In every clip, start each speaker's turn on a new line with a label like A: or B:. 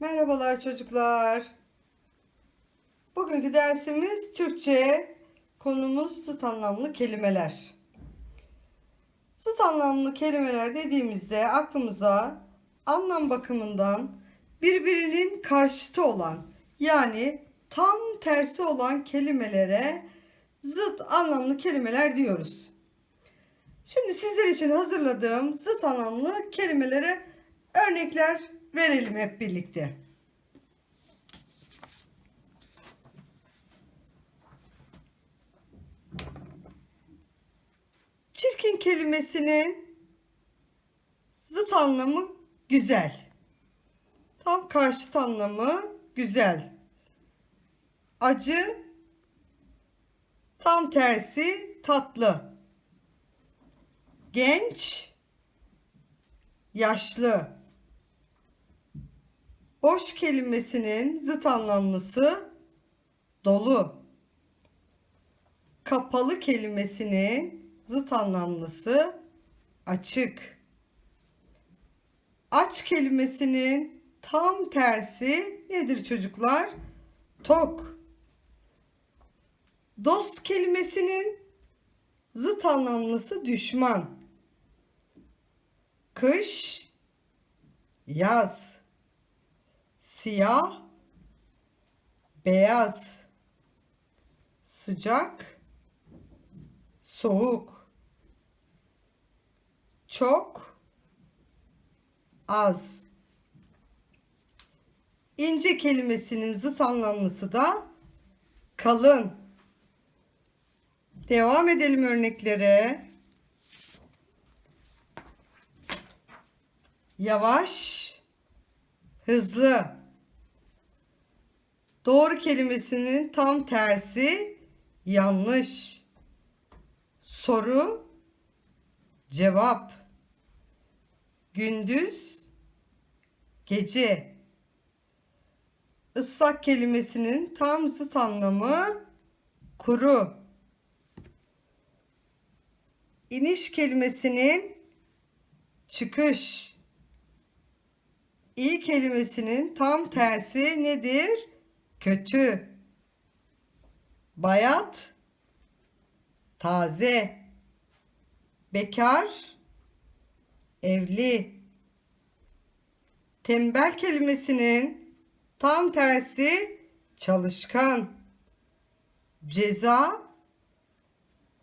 A: Merhabalar çocuklar. Bugünkü dersimiz Türkçe. Konumuz zıt anlamlı kelimeler. Zıt anlamlı kelimeler dediğimizde aklımıza anlam bakımından birbirinin karşıtı olan yani tam tersi olan kelimelere zıt anlamlı kelimeler diyoruz. Şimdi sizler için hazırladığım zıt anlamlı kelimelere örnekler verelim hep birlikte. Çirkin kelimesinin zıt anlamı güzel. Tam karşıt anlamı güzel. Acı tam tersi tatlı. Genç yaşlı. Boş kelimesinin zıt anlamlısı dolu. Kapalı kelimesinin zıt anlamlısı açık. Aç kelimesinin tam tersi nedir çocuklar? Tok. Dost kelimesinin zıt anlamlısı düşman. Kış, yaz siyah, beyaz, sıcak, soğuk, çok, az. İnce kelimesinin zıt anlamlısı da kalın. Devam edelim örneklere. Yavaş, hızlı. Doğru kelimesinin tam tersi yanlış. Soru cevap. Gündüz gece. Islak kelimesinin tam zıt anlamı kuru. İniş kelimesinin çıkış. İyi kelimesinin tam tersi nedir? Kötü, bayat, taze, bekar, evli. Tembel kelimesinin tam tersi çalışkan, ceza,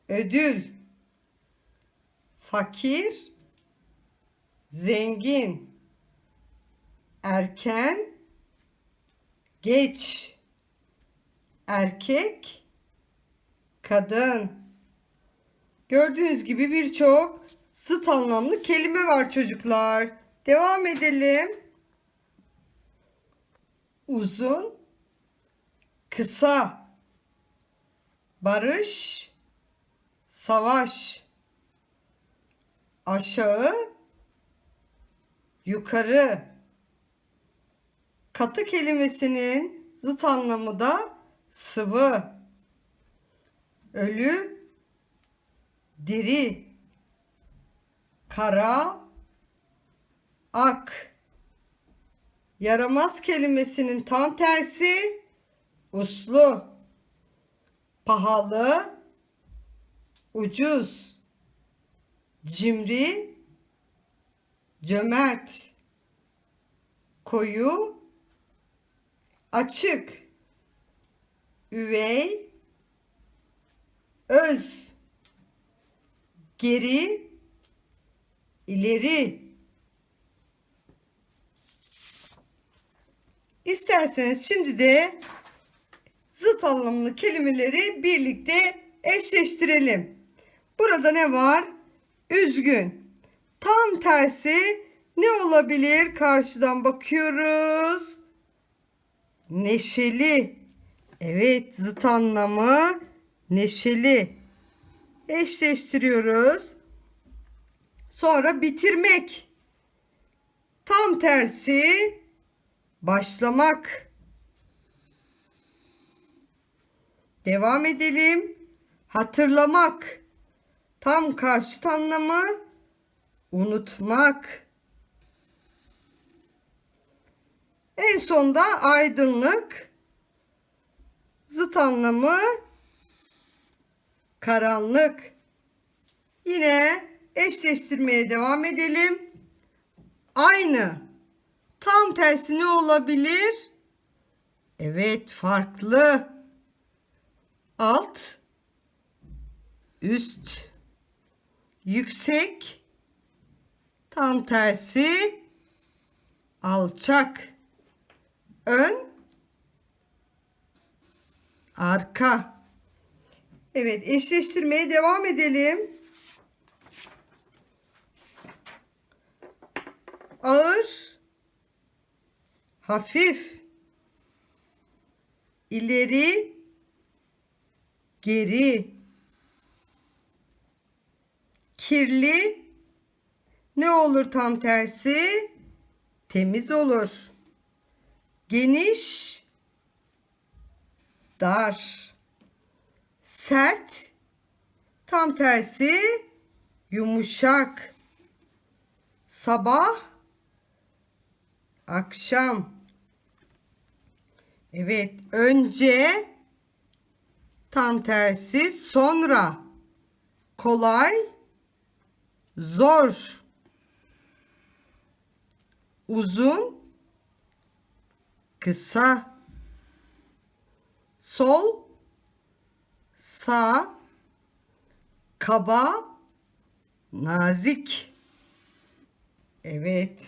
A: ödül, fakir, zengin, erken, geç, erkek, kadın. Gördüğünüz gibi birçok zıt anlamlı kelime var çocuklar. Devam edelim. Uzun, kısa, barış, savaş, aşağı, yukarı. Katı kelimesinin zıt anlamı da sıvı, ölü, diri, kara, ak. Yaramaz kelimesinin tam tersi uslu, pahalı, ucuz, cimri, cömert, koyu, açık, üvey, öz, geri, ileri. İsterseniz şimdi de zıt anlamlı kelimeleri birlikte eşleştirelim. Burada ne var? Üzgün. Tam tersi ne olabilir? Karşıdan bakıyoruz. Neşeli. Evet, zıt anlamı neşeli. Eşleştiriyoruz. Sonra bitirmek. Tam tersi başlamak. Devam edelim. Hatırlamak. Tam karşıt anlamı unutmak. En sonda aydınlık. Zıt anlamı karanlık. Yine eşleştirmeye devam edelim. Aynı. Tam tersi ne olabilir? Evet, farklı. Alt, üst, yüksek, tam tersi, alçak, ön, arka. Evet, eşleştirmeye devam edelim. Ağır, hafif, ileri, geri, kirli, ne olur tam tersi? Temiz olur. Geniş, dar, sert, tam tersi yumuşak. Sabah, akşam. Evet, önce tam tersi, sonra kolay, zor. Uzun, kısa. Sol, sağ, kaba, nazik. Evet.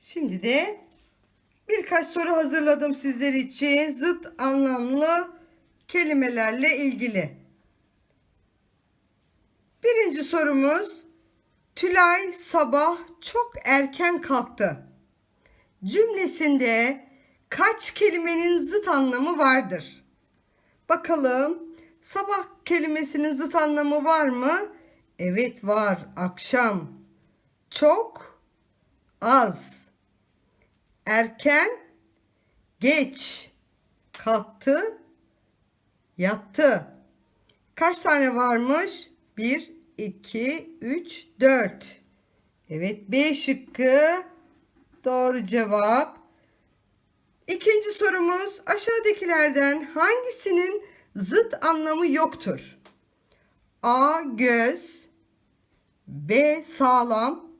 A: Şimdi de birkaç soru hazırladım sizler için. Zıt anlamlı kelimelerle ilgili. Birinci sorumuz Tülay sabah çok erken kalktı. Cümlesinde kaç kelimenin zıt anlamı vardır? Bakalım sabah kelimesinin zıt anlamı var mı? Evet var. Akşam. Çok. Az. Erken. Geç. Kalktı. Yattı. Kaç tane varmış? 1, 2, 3, 4. Evet B şıkkı doğru cevap. İkinci sorumuz aşağıdakilerden hangisinin zıt anlamı yoktur? A. Göz B. Sağlam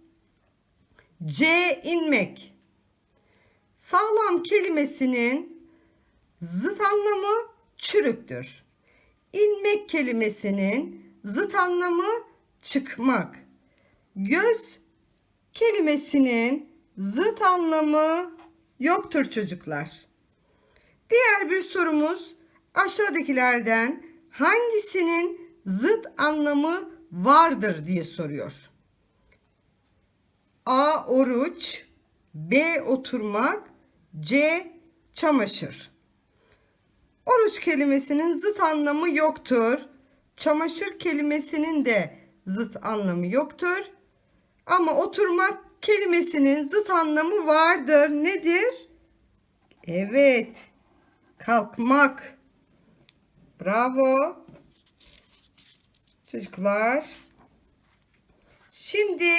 A: C. inmek Sağlam kelimesinin zıt anlamı çürüktür. İnmek kelimesinin zıt anlamı çıkmak. Göz kelimesinin zıt anlamı yoktur çocuklar. Diğer bir sorumuz aşağıdakilerden hangisinin zıt anlamı vardır diye soruyor. A. Oruç B. Oturmak C. Çamaşır Oruç kelimesinin zıt anlamı yoktur. Çamaşır kelimesinin de zıt anlamı yoktur. Ama oturmak kelimesinin zıt anlamı vardır. Nedir? Evet. Kalkmak. Bravo. Çocuklar. Şimdi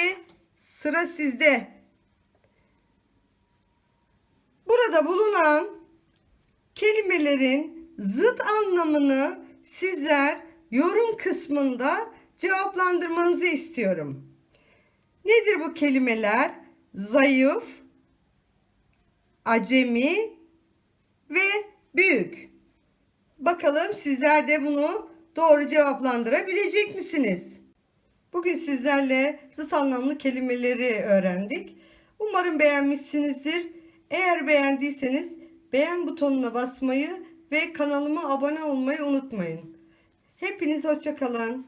A: sıra sizde. Burada bulunan kelimelerin zıt anlamını sizler yorum kısmında cevaplandırmanızı istiyorum. Nedir bu kelimeler? Zayıf, acemi ve büyük. Bakalım sizler de bunu doğru cevaplandırabilecek misiniz? Bugün sizlerle zıt anlamlı kelimeleri öğrendik. Umarım beğenmişsinizdir. Eğer beğendiyseniz beğen butonuna basmayı ve kanalıma abone olmayı unutmayın. Hepiniz hoşçakalın.